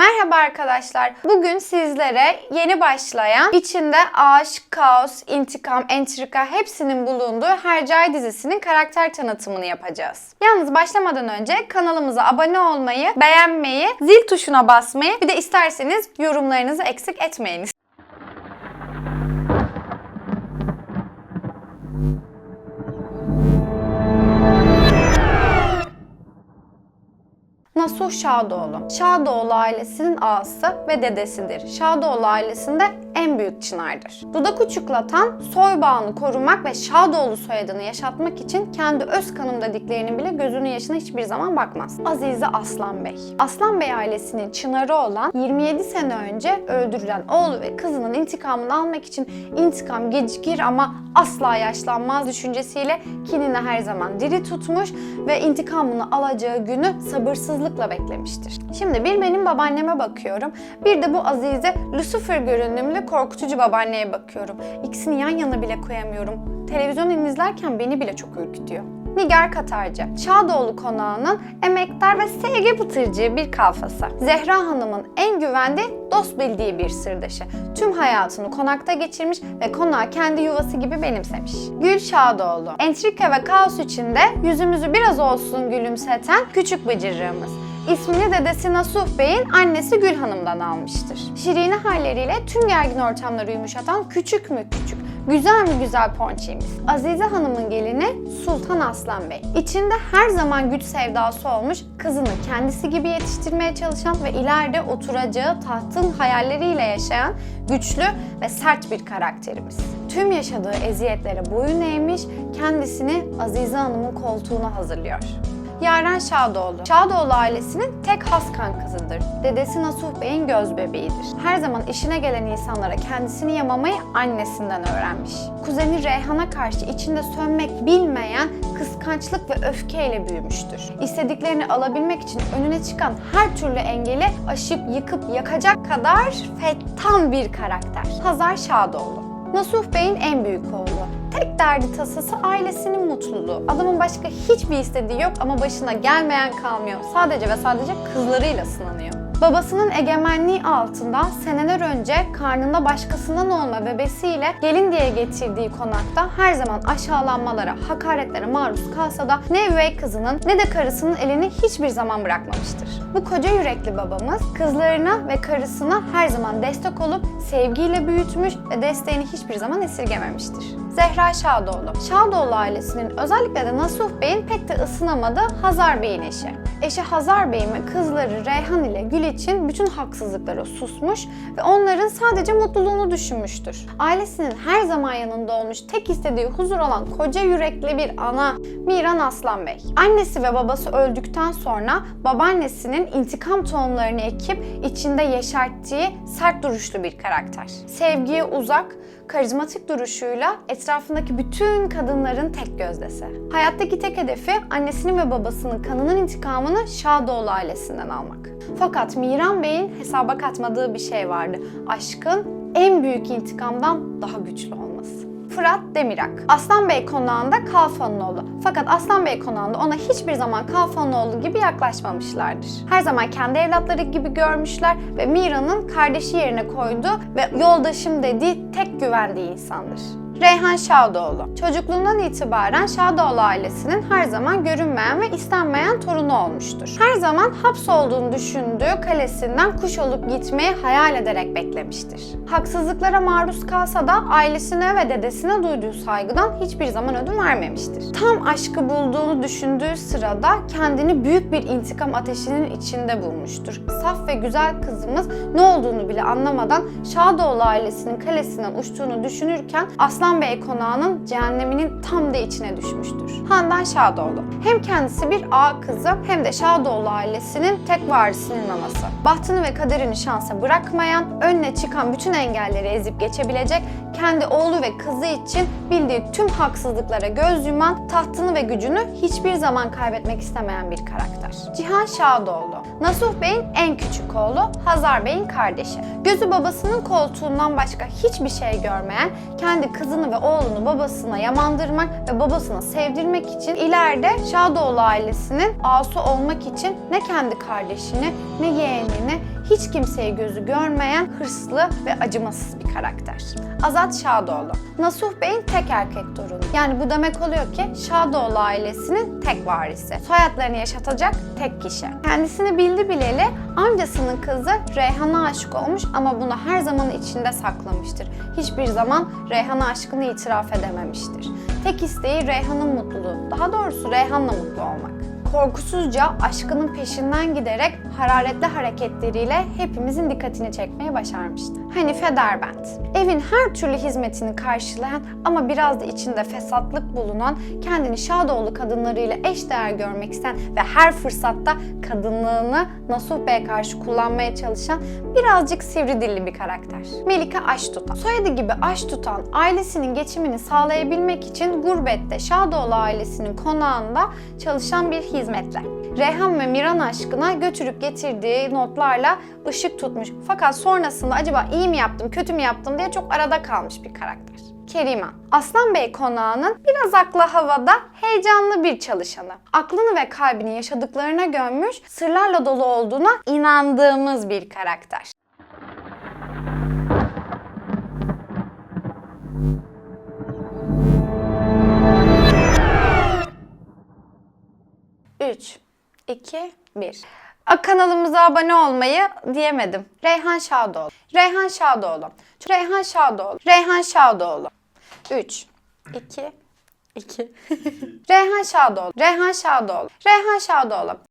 Merhaba arkadaşlar. Bugün sizlere yeni başlayan, içinde aşk, kaos, intikam, entrika hepsinin bulunduğu Hercai dizisinin karakter tanıtımını yapacağız. Yalnız başlamadan önce kanalımıza abone olmayı, beğenmeyi, zil tuşuna basmayı bir de isterseniz yorumlarınızı eksik etmeyiniz. Nasuh Şadoğlu. Şadoğlu ailesinin ağası ve dedesidir. Şadoğlu ailesinde en büyük çınardır. Dudak uçuklatan soy bağını korumak ve Şadoğlu soyadını yaşatmak için kendi öz kanım dediklerinin bile gözünün yaşına hiçbir zaman bakmaz. Azize Aslan Bey. Aslan Bey ailesinin çınarı olan 27 sene önce öldürülen oğlu ve kızının intikamını almak için intikam gecikir ama asla yaşlanmaz düşüncesiyle kinini her zaman diri tutmuş ve intikamını alacağı günü sabırsızlıkla beklemiştir. Şimdi bir benim babaanneme bakıyorum, bir de bu Azize Lucifer görünümlü korkutucu babaanneye bakıyorum. İkisini yan yana bile koyamıyorum. Televizyon izlerken beni bile çok ürkütüyor. Nigar Katarcı, Şadoğlu konağının emektar ve sevgi pıtırcığı bir kalfası. Zehra Hanım'ın en güvendiği, dost bildiği bir sırdaşı. Tüm hayatını konakta geçirmiş ve konağı kendi yuvası gibi benimsemiş. Gül Şadoğlu, entrika ve kaos içinde yüzümüzü biraz olsun gülümseten küçük bıcırığımız. İsmini dedesi Nasuh Bey'in annesi Gül Hanım'dan almıştır. Şirine halleriyle tüm gergin ortamları yumuşatan küçük mü küçük, Güzel mi güzel ponçimiz? Azize Hanım'ın gelini Sultan Aslan Bey. İçinde her zaman güç sevdası olmuş, kızını kendisi gibi yetiştirmeye çalışan ve ileride oturacağı tahtın hayalleriyle yaşayan güçlü ve sert bir karakterimiz. Tüm yaşadığı eziyetlere boyun eğmiş, kendisini Azize Hanım'ın koltuğuna hazırlıyor. Yaren Şadoğlu. Şadoğlu ailesinin tek haskan kızıdır. Dedesi Nasuh Bey'in göz bebeğidir. Her zaman işine gelen insanlara kendisini yamamayı annesinden öğrenmiş. Kuzeni Reyhan'a karşı içinde sönmek bilmeyen kıskançlık ve öfkeyle büyümüştür. İstediklerini alabilmek için önüne çıkan her türlü engeli aşıp yıkıp yakacak kadar fettan bir karakter. Hazar Şadoğlu. Nasuh Bey'in en büyük oğlu. Derdi tasası ailesinin mutluluğu. Adamın başka hiçbir istediği yok ama başına gelmeyen kalmıyor. Sadece ve sadece kızlarıyla sınanıyor. Babasının egemenliği altında seneler önce karnında başkasından olma bebesiyle gelin diye getirdiği konakta her zaman aşağılanmalara, hakaretlere maruz kalsa da ne üvey kızının ne de karısının elini hiçbir zaman bırakmamıştır. Bu koca yürekli babamız kızlarına ve karısına her zaman destek olup sevgiyle büyütmüş ve desteğini hiçbir zaman esirgememiştir. Zehra Şadoğlu. Şadoğlu ailesinin özellikle de Nasuh Bey'in pek de ısınamadığı Hazar Bey'in eşi. Eşi Hazar Bey'in ve kızları Reyhan ile Gül için bütün haksızlıklara susmuş ve onların sadece mutluluğunu düşünmüştür. Ailesinin her zaman yanında olmuş, tek istediği huzur olan koca yürekli bir ana Miran Aslan Bey. Annesi ve babası öldükten sonra babaannesinin intikam tohumlarını ekip içinde yeşerttiği sert duruşlu bir karakter. Sevgiye uzak, karizmatik duruşuyla etrafındaki bütün kadınların tek gözdesi. Hayattaki tek hedefi annesinin ve babasının kanının intikamını Şadoğlu ailesinden almak. Fakat Miran Bey'in hesaba katmadığı bir şey vardı. Aşkın en büyük intikamdan daha güçlü olması. Fırat Demirak. Aslan Bey konağında Kalfan'ın oğlu. Fakat Aslan Bey konağında ona hiçbir zaman Kalfan'ın oğlu gibi yaklaşmamışlardır. Her zaman kendi evlatları gibi görmüşler ve Mira'nın kardeşi yerine koyduğu ve yoldaşım dediği tek güvendiği insandır. Reyhan Şadoğlu. Çocukluğundan itibaren Şadoğlu ailesinin her zaman görünmeyen ve istenmeyen torunu olmuştur. Her zaman hapsolduğunu düşündüğü kalesinden kuş olup gitmeyi hayal ederek beklemiştir. Haksızlıklara maruz kalsa da ailesine ve dedesine duyduğu saygıdan hiçbir zaman ödün vermemiştir. Tam aşkı bulduğunu düşündüğü sırada kendini büyük bir intikam ateşinin içinde bulmuştur. Saf ve güzel kızımız ne olduğunu bile anlamadan Şadoğlu ailesinin kalesinden uçtuğunu düşünürken Aslan Bey konağının cehenneminin tam da içine düşmüştür. Handan Şadoğlu. Hem kendisi bir ağa kızı hem de Şadoğlu ailesinin tek varisinin anası. Bahtını ve kaderini şansa bırakmayan, önüne çıkan bütün engelleri ezip geçebilecek, kendi oğlu ve kızı için bildiği tüm haksızlıklara göz yuman, tahtını ve gücünü hiçbir zaman kaybetmek istemeyen bir karakter. Cihan Şadoğlu. Nasuh Bey'in en küçük oğlu, Hazar Bey'in kardeşi. Gözü babasının koltuğundan başka hiçbir şey görmeyen, kendi kızını ve oğlunu babasına yamandırmak ve babasına sevdirmek için ileride Şadoğlu ailesinin ağası olmak için ne kendi kardeşini ne yeğenini hiç kimseye gözü görmeyen hırslı ve acımasız bir karakter. Azat Şadoğlu. Nasuh Bey'in tek erkek torunu. Yani bu demek oluyor ki Şadoğlu ailesinin tek varisi. Soyadlarını yaşatacak tek kişi. Kendisini bildi bileli amcasının kızı Reyhan'a aşık olmuş ama bunu her zaman içinde saklamıştır. Hiçbir zaman Reyhan'a aşkını itiraf edememiştir. Tek isteği Reyhan'ın mutluluğu. Daha doğrusu Reyhan'la mutlu olmak korkusuzca aşkının peşinden giderek hararetli hareketleriyle hepimizin dikkatini çekmeye başarmıştı. Hanife Derbent. Evin her türlü hizmetini karşılayan ama biraz da içinde fesatlık bulunan, kendini Şadoğlu kadınlarıyla eşdeğer görmek isteyen ve her fırsatta kadınlığını Nasuh Bey'e karşı kullanmaya çalışan birazcık sivri dilli bir karakter. Melike Aştutan. Soyadı gibi Aştutan ailesinin geçimini sağlayabilmek için gurbette Şadoğlu ailesinin konağında çalışan bir hizmetler. Reyhan ve Miran aşkına götürüp getirdiği notlarla ışık tutmuş. Fakat sonrasında acaba iyi mi yaptım, kötü mü yaptım diye çok arada kalmış bir karakter. Keriman. Aslan Bey konağının biraz aklı havada heyecanlı bir çalışanı. Aklını ve kalbini yaşadıklarına gömmüş, sırlarla dolu olduğuna inandığımız bir karakter. Üç, iki, bir. A, Kanalımıza abone olmayı diyemedim. Reyhan Şadoğlu. Reyhan Şadoğlu. Reyhan Şadoğlu. Reyhan Şadoğlu. 3 2 2 Reyhan Şadoğlu. Reyhan Şadoğlu. Reyhan Şadoğlu.